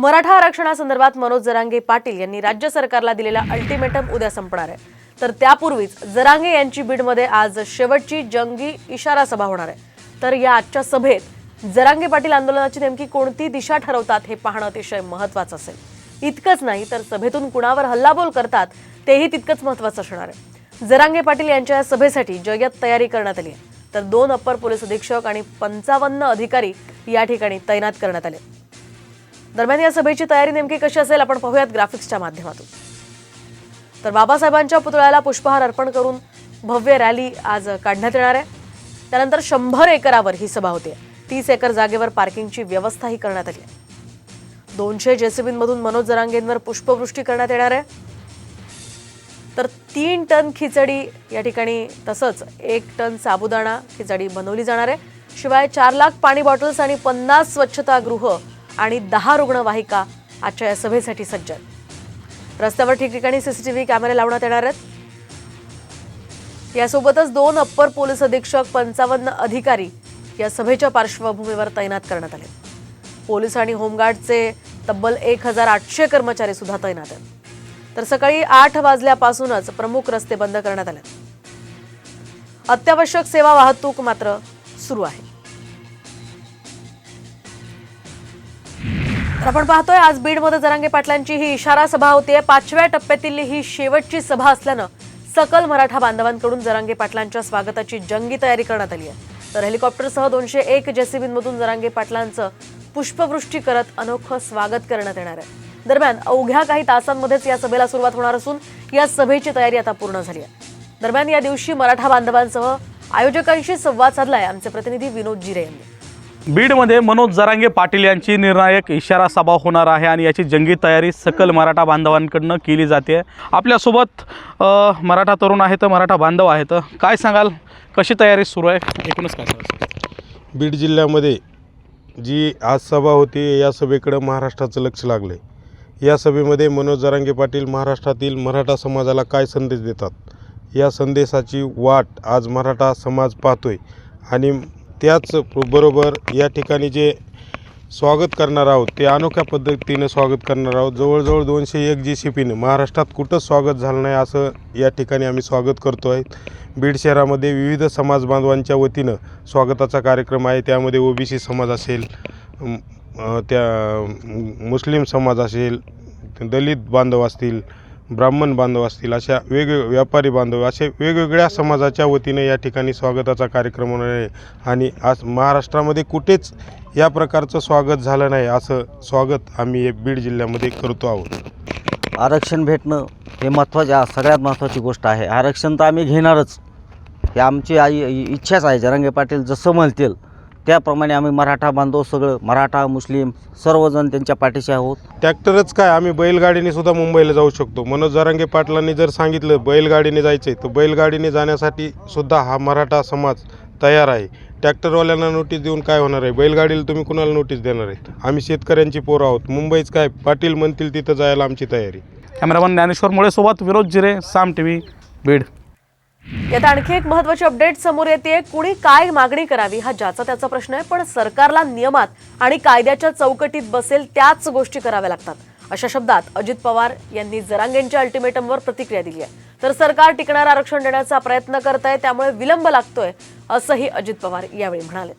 मराठा आरक्षणासंदर्भात मनोज जरांगे पाटील यांनी राज्य सरकारला दिलेला अल्टिमेटम उद्या संपणार आहे. तर त्यापूर्वीच जरांगे यांची बीडमध्ये आज शेवटची जंगी इशारा सभा होणार आहे. तर या आजच्या सभेत जरांगे पाटील आंदोलनाची नेमकी कोणती दिशा ठरवतात हे पाहणं अतिशय महत्वाचं असेल. इतकंच नाही तर सभेतून कुणावर हल्लाबोल करतात तेही तितकंच महत्वाचं असणार आहे. जरांगे पाटील यांच्या या सभेसाठी जय्यत तयारी करण्यात आली आहे. तर दोन अप्पर पोलीस अधीक्षक आणि पंचावन्न अधिकारी या ठिकाणी तैनात करण्यात आले. दरम्यान या सभेची तयारी नेमकी कशी असेल आपण पाहूयात ग्राफिक्सच्या माध्यमातून. तर बाबासाहेबांच्या पुतळ्याला पुष्पहार अर्पण करून भव्य रॅली आज काढण्यात येणार आहे. त्यानंतर शंभर एकरावर ही सभा होते. तीस एकर जागेवर पार्किंगची व्यवस्थाही करण्यात आली आहे. दोनशे जेसीबींमधून मनोज जरांगेंवर पुष्पवृष्टी करण्यात येणार आहे. तर तीन टन खिचडी या ठिकाणी तसंच एक टन साबुदाणा खिचडी बनवली जाणार आहे. शिवाय चार लाख पाणी बॉटल्स आणि पन्नास स्वच्छतागृह आणि दहा रुग्णवाहिका आजच्या या सभेसाठी सज्ज रस्त्यावर ठिकठिकाणी सीसीटीव्ही कॅमेरे लावण्यात येणार आहेत. यासोबतच दोन अप्पर पोलीस अधीक्षक पंचावन्न अधिकारी या सभेच्या पार्श्वभूमीवर तैनात करण्यात आले. पोलीस आणि होमगार्डचे तब्बल एक हजार आठशे कर्मचारी सुद्धा तैनात आहेत. तर सकाळी आठ वाजल्यापासूनच प्रमुख रस्ते बंद करण्यात आले अत्यावश्यक सेवा वाहतूक मात्र सुरू आहे. आपण पाहतोय आज बीडमध्ये जरांगे पाटलांची ही इशारा सभा होतीये. पाचव्या टप्प्यातील ही शेवटची सभा असल्यानं सकल मराठा बांधवांकडून जरांगे पाटलांच्या स्वागताची जंगी तयारी करण्यात आली आहे तर हेलिकॉप्टरसह दोनशे एक जेसीबींमधून जरांगे पाटलांचं पुष्पवृष्टी करत अनोखं स्वागत करण्यात येणार आहे. दरम्यान अवघ्या काही तासांमध्येच या सभेला सुरुवात होणार असून या सभेची तयारी आता पूर्ण झाली आहे दरम्यान या दिवशी मराठा बांधवांसह आयोजकांशी संवाद साधलाय. आमचे प्रतिनिधी विनोद जिरे यांनी. बीडमध्ये मनोज जरांगे पाटील यांची निर्णायक इशारा सभा होणार आहे आणि याची जंगी तयारी सकल मराठा बांधवांकडनं केली जाते. आपल्यासोबत मराठा तरुण आहे तर मराठा बांधव आहे तर काय सांगाल? कशी तयारी सुरू आहे? एकूणच काय सांगाल? बीड जिल्ह्यामध्ये जी आज सभा होती या सभेकडं महाराष्ट्राचं लक्ष लागलं आहे या सभेमध्ये मनोज जरांगे पाटील महाराष्ट्रातील मराठा समाजाला काय संदेश देतात? या संदेशाची वाट आज मराठा समाज पाहतोय आणि त्याच बरोबर या ठिकाणी जे स्वागत करणार आहोत ते अनोख्या पद्धतीनं स्वागत करणार आहोत. जवळजवळ दोनशे एक जी सी पीनं महाराष्ट्रात कुठंच स्वागत झालं नाही असं या ठिकाणी आम्ही स्वागत करतो आहे. बीड शहरामध्ये विविध समाज बांधवांच्या वतीनं स्वागताचा कार्यक्रम आहे. त्यामध्ये ओबीसी समाज असेल त्या मुस्लिम समाज असेल दलित बांधव असतील ब्राह्मण बांधव असतील अशा वेगवेगळे व्यापारी बांधव असे वेगवेगळ्या समाजाच्या वतीने या ठिकाणी स्वागताचा कार्यक्रम होणार आहे. आणि आज महाराष्ट्रामध्ये कुठेच या प्रकारचं स्वागत झालं नाही असं स्वागत आम्ही बीड जिल्ह्यामध्ये करतो आहोत. आरक्षण भेटणं हे महत्त्वाचे सगळ्यात महत्त्वाची गोष्ट आहे. आरक्षण तर आम्ही घेणारच. हे आमची आई इच्छाच आहे जरांगे पाटील जसं म्हणतील त्याप्रमाणे आम्ही मराठा बांधव सगळं मराठा मुस्लिम सर्वजण त्यांच्या पाठीशी आहोत. ट्रॅक्टरच काय आम्ही बैलगाडीने सुद्धा मुंबईला जाऊ शकतो. मनोज जरांगे पाटलांनी जर सांगितलं बैलगाडीने जायचं आहे तर बैलगाडीने जाण्यासाठी सुद्धा हा मराठा समाज तयार आहे. ट्रॅक्टरवाल्यांना नोटीस देऊन काय होणार आहे? बैलगाडीला तुम्ही कुणाला नोटीस देणार आहेत? आम्ही शेतकऱ्यांची पोरं आहोत. मुंबईच काय पाटील म्हणतील तिथं जायला आमची तयारी. कॅमेरामन ज्ञानेश्वर मुळेसोबत विनोद जिरे साम टी व्ही बीड. यात आणखी एक महत्वाची अपडेट समोर येते कुणी काय मागणी करावी हा ज्याचा त्याचा प्रश्न आहे पण सरकारला नियमात आणि कायद्याच्या चौकटीत बसेल त्याच गोष्टी कराव्या लागतात. अशा शब्दात अजित पवार यांनी जरांगेंच्या अल्टिमेटमवर प्रतिक्रिया दिली आहे. तर सरकार टिकणारं आरक्षण देण्याचा प्रयत्न करत आहे त्यामुळे विलंब लागतोय असंही अजित पवार यावेळी म्हणाले.